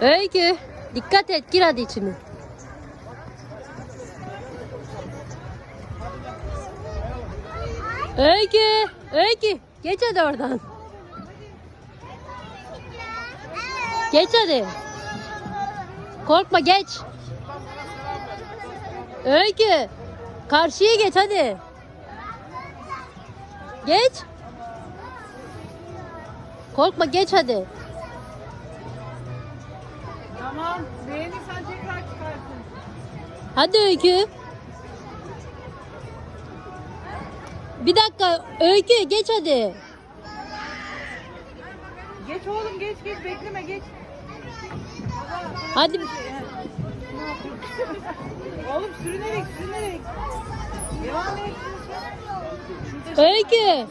Öykü. Dikkat et gir hadi içine. Öykü. Öykü. Geç hadi oradan. Geç hadi. Korkma geç. Öykü. Karşıya geç hadi. Geç. Korkma geç hadi. Tamam. Beğenirsen tekrar çıkarsın. Hadi Öykü. Bir dakika Öykü geç hadi. Geç oğlum geç geç bekleme geç. Hadi. Oğlum sürünerek sürünerek. Devam et. Öykü.